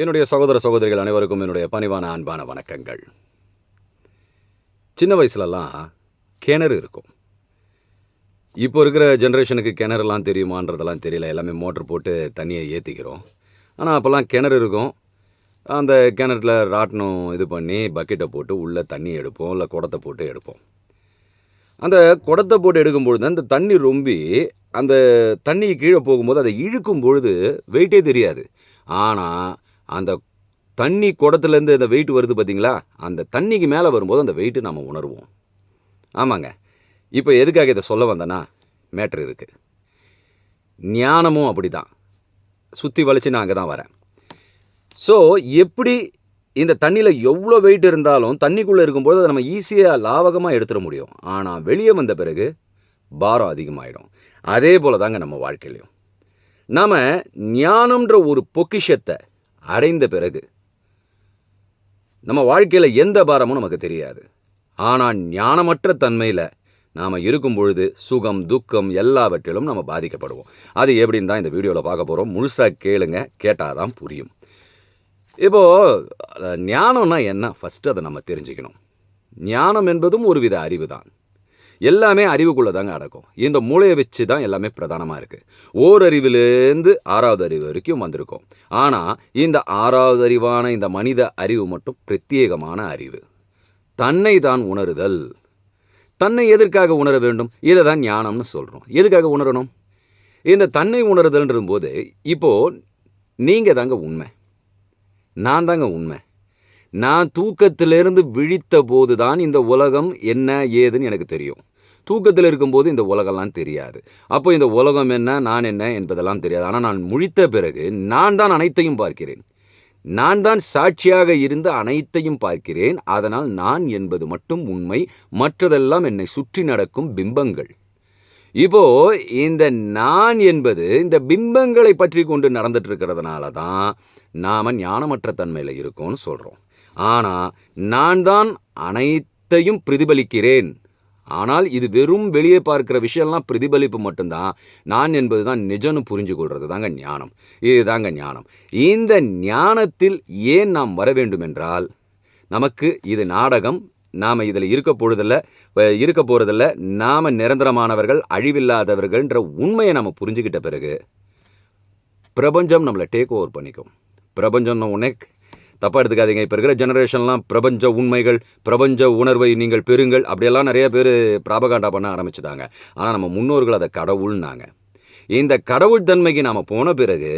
என்னுடைய சகோதர சகோதரிகள் அனைவருக்கும் என்னுடைய பணிவான அன்பான வணக்கங்கள். சின்ன வயசுலலாம் கிணறு இருக்கும். இப்போ இருக்கிற ஜென்ரேஷனுக்கு கிணறுலாம் தெரியுமான்றதெல்லாம் தெரியல. எல்லாமே மோட்ரு போட்டு தண்ணியை ஏற்றிக்கிறோம் ஆனால் அப்போல்லாம் கிணறு இருக்கும். அந்த கிணறுல ராட்டினம் இது பண்ணி பக்கெட்டை போட்டு உள்ளே தண்ணி எடுப்போம். இல்லை குடத்தை போட்டு எடுப்போம். அந்த குடத்தை போட்டு எடுக்கும்பொழுது அந்த தண்ணி ரொம்பி அந்த தண்ணி கீழே போகும்போது அதை இழுக்கும் பொழுது வெயிட்டே தெரியாது. ஆனால் அந்த தண்ணி குடத்துலேருந்து இந்த வெயிட் வருது பார்த்தீங்களா? அந்த தண்ணிக்கு மேலே வரும்போது அந்த வெயிட்டு நம்ம உணர்வோம். ஆமாங்க. இப்போ எதுக்காக இதை சொல்ல வந்தேன்னா மேட்ரு இருக்குது ஞானமும் அப்படி தான் சுற்றி வலிச்சு நான் அங்கே தான் வரேன். ஸோ எப்படி இந்த தண்ணியில் எவ்வளோ வெயிட் இருந்தாலும் தண்ணிக்குள்ளே இருக்கும்போது அதை நம்ம ஈஸியாக லாவகமாக எடுத்துட முடியும். ஆனால் வெளியே வந்த பிறகு பாரம் அதிகமாகிடும் அதே போல் தாங்க நம்ம வாழ்க்கையிலையும். நாம் ஞானம்ன்ற ஒரு பொக்கிஷத்தை அடைந்த பிறகு நம்ம வாழ்க்கையில் எந்த பாரமும் நமக்கு தெரியாது. ஆனால் ஞானமற்ற தன்மையில் நாம் இருக்கும் பொழுது சுகம் துக்கம் எல்லாவற்றிலும் நம்ம பாதிக்கப்படுவோம். அது எப்படின்னு தான் இந்த வீடியோவில் பார்க்க போகிறோம் முழுசாக கேளுங்க கேட்டால் தான் புரியும். இப்போது ஞானம்னா என்ன? ஃபஸ்ட்டு அதை நம்ம தெரிஞ்சுக்கணும். ஞானம் என்பதும் ஒரு வித அறிவு தான். எல்லாமே அறிவுக்குள்ளே தாங்க அடக்கும். இந்த மூளையை வச்சு தான் எல்லாமே பிரதானமாக இருக்குது ஓரறிவிலேருந்து ஆறாவது அறிவு வரைக்கும் வந்திருக்கோம். ஆனால் இந்த ஆறாவது அறிவான இந்த மனித அறிவு மட்டும் பிரத்யேகமான அறிவு. தன்னை தான் உணருதல். தன்னை எதற்காக உணர வேண்டும்? இதை தான் ஞானம்னு சொல்கிறோம் எதுக்காக உணரணும்? இந்த தன்னை உணருதல்ன்றும் போது இப்போது நீங்கள் தாங்க உண்மை. நான் தாங்க உண்மை. நான் தூக்கத்திலிருந்து விழித்த போது தான் இந்த உலகம் என்ன ஏதுன்னு எனக்கு தெரியும். தூக்கத்தில் இருக்கும்போது இந்த உலகம்லாம் தெரியாது. அப்போ இந்த உலகம் என்ன நான் என்ன என்பதெல்லாம் தெரியாது. ஆனால் நான் முழித்த பிறகு நான் தான் அனைத்தையும் பார்க்கிறேன். நான் தான் சாட்சியாக இருந்து அனைத்தையும் பார்க்கிறேன். அதனால் நான் என்பது மட்டும் உண்மை. மற்றதெல்லாம் என்னை சுற்றி நடக்கும் பிம்பங்கள். இப்போ இந்த நான் என்பது இந்த பிம்பங்களை பற்றி கொண்டு நடந்துட்டு இருக்கிறதுனால தான் நாம் ஞானமற்ற தன்மையில் இருக்கோம்னு சொல்கிறோம் ஆனால் நான் தான் அனைத்தையும் பிரதிபலிக்கிறேன். ஆனால் இது வெறும் வெளியே பார்க்கிற விஷயம்லாம் பிரதிபலிப்பு மட்டும்தான். நான் என்பது தான் நிஜம்னு புரிஞ்சு கொள்வது தாங்க ஞானம். இதுதாங்க ஞானம். இந்த ஞானத்தில் ஏன் நாம் வர வேண்டும் என்றால் நமக்கு இது நாடகம். நாம் இதில் இருக்க பொழுதில்ல இருக்க போகிறதில்ல நாம் நிரந்தரமானவர்கள் அழிவில்லாதவர்கள்ன்ற உண்மையை நம்ம புரிஞ்சுக்கிட்ட பிறகு பிரபஞ்சம் நம்மளை டேக் ஓவர் பண்ணிக்கும். பிரபஞ்சம்னு உனக்கு தப்பாக எடுத்துக்காதீங்க. இப்போ இருக்கிற ஜெனரேஷன்லாம் பிரபஞ்ச உண்மைகள் பிரபஞ்ச உணர்வை நீங்கள் பெறுங்கள் அப்படியெல்லாம் நிறைய பேர் பிராபகாண்டா பண்ண ஆரம்பிச்சுட்டாங்க. ஆனால் நம்ம முன்னோர்கள் அதை கடவுள்னாங்க. இந்த கடவுள் தன்மைக்கு நாம் போன பிறகு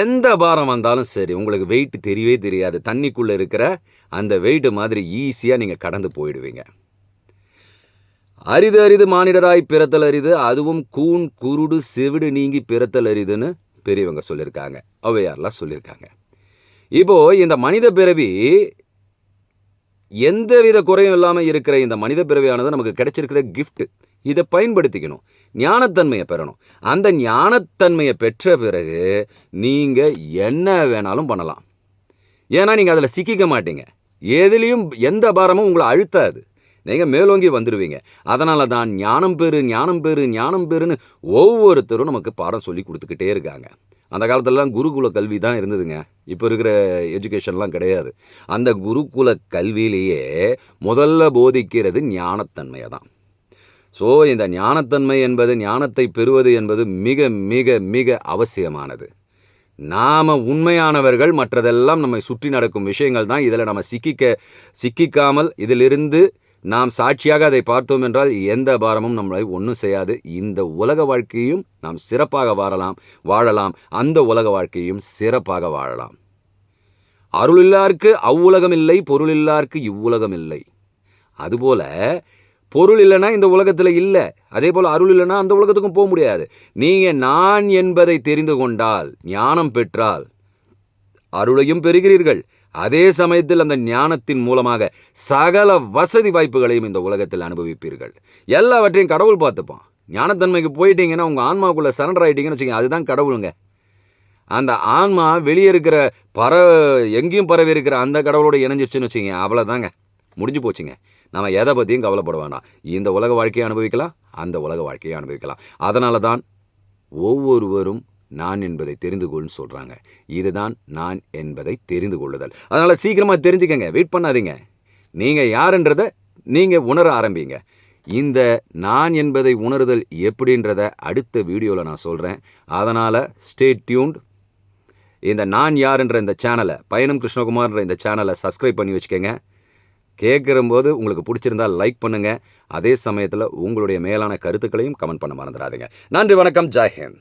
எந்த பாரம் வந்தாலும் சரி உங்களுக்கு வெயிட் தெரியவே தெரியாது. தண்ணிக்குள்ளே இருக்கிற அந்த வெயிட்டு மாதிரி ஈஸியாக நீங்கள் கடந்து போயிடுவீங்க. அரிது அரிது மானிடராய் பிறத்தல் அரிது அதுவும் கூன் குருடு செவிடு நீங்கி பிறத்தல் அரிதுன்னு பெரியவங்க சொல்லியிருக்காங்க. ஔவையார்லாம் சொல்லியிருக்காங்க. இப்போ இந்த மனித பிறவி எந்தவித குறையும் இல்லாமல் இருக்கிற இந்த மனித பிறவியானது நமக்கு கிடைச்சிருக்கிற கிஃப்ட் இதை பயன்படுத்திக்கணும். ஞானத்தன்மையை பெறணும். அந்த ஞானத்தன்மையை பெற்ற பிறகு நீங்கள் என்ன வேணாலும் பண்ணலாம். ஏன்னா நீங்கள் அதில் சிக்கிக்க மாட்டீங்க. எதுலேயும் எந்த பாரமும் உங்களை அழுத்தாது. நீங்கள் மேலோங்கி வந்துடுவீங்க அதனால தான் ஞானம் பெறு ஞானம் பெறு ஞானம் பெறுன்னு ஒவ்வொருத்தரும் நமக்கு பாடம் சொல்லி கொடுத்துக்கிட்டே இருக்காங்க. அந்த காலத்துலலாம் குருகுல கல்வி தான் இருந்ததுங்க. இப்போ இருக்கிற எஜுகேஷன்லாம் கிடையாது. அந்த குருகுல கல்வியிலேயே முதல்ல போதிக்கிறது ஞானத்தன்மையை தான். ஸோ இந்த ஞானத்தன்மை என்பது ஞானத்தை பெறுவது என்பது மிக மிக மிக அவசியமானது. நாம் உண்மையானவர்கள் மற்றதெல்லாம் நம்மை சுற்றி நடக்கும் விஷயங்கள் தான் இதில் நம்ம சிக்கிக்க சிக்கிக்காமல் இதிலிருந்து நாம் சாட்சியாக அதை பார்த்தோம் என்றால் எந்த பாரமும் நம்மளை ஒன்றும் செய்யாது. இந்த உலக வாழ்க்கையும் நாம் சிறப்பாக வாழலாம் வாழலாம். அந்த உலக வாழ்க்கையும் சிறப்பாக வாழலாம். அருளில்லாருக்கு அவ்வுலகம் இல்லை பொருள் இல்லார்க்கு இவ்வுலகம் இல்லை அதுபோல பொருள் இல்லைன்னா இந்த உலகத்தில் இல்லை. அதே போல் அருள் இல்லைன்னா அந்த உலகத்துக்கும் போக முடியாது. நீங்கள் நான் என்பதை தெரிந்து கொண்டால் ஞானம் பெற்றால் அருளையும் பெறுகிறீர்கள். அதே சமயத்தில் அந்த ஞானத்தின் மூலமாக சகல வசதி வாய்ப்புகளையும் இந்த உலகத்தில் அனுபவிப்பீர்கள். எல்லாவற்றையும் கடவுள் பார்த்துப்பான். ஞானத்தன்மைக்கு போயிட்டீங்கன்னா உங்கள் ஆன்மாவுக்குள்ளே சரண்டர் ஆகிட்டீங்கன்னு வச்சுக்கோங்க அதுதான் கடவுளுங்க. அந்த ஆன்மா வெளியே இருக்கிற பற எங்கேயும் பரவி இருக்கிற அந்த கடவுளோட இணைஞ்சிருச்சுன்னு வச்சுங்க அவ்வளோதாங்க முடிஞ்சு போச்சுங்க. நம்ம எதை பற்றியும் கவலைப்பட வேண்டாம். இந்த உலக வாழ்க்கையை அனுபவிக்கலாம் அந்த உலக வாழ்க்கையை அனுபவிக்கலாம். அதனால தான் ஒவ்வொருவரும் நான் என்பதை தெரிந்து கொள்னு சொல்கிறாங்க இதுதான் நான் என்பதை தெரிந்து கொள்ளுதல் அதனால் சீக்கிரமாக தெரிஞ்சுக்கங்க வெயிட் பண்ணாதீங்க. நீங்கள் யாருன்றதை நீங்கள் உணர ஆரம்பிங்க. இந்த நான் என்பதை உணருதல் எப்படின்றத அடுத்த வீடியோவில் நான் சொல்கிறேன் அதனால் ஸ்டே டியூன்ட் இந்த நான் யாருன்ற இந்த சேனலை பயணம் கிருஷ்ணகுமார்ன்ற இந்த சேனலை சப்ஸ்கிரைப் பண்ணி வச்சுக்கோங்க. கேட்குறம்போது உங்களுக்கு பிடிச்சிருந்தா லைக் பண்ணுங்கள் அதே சமயத்தில் உங்களுடைய மேலான கருத்துக்களையும் கமெண்ட் பண்ண மறந்துடாதீங்க. நன்றி வணக்கம். ஜெய்ஹிந்த்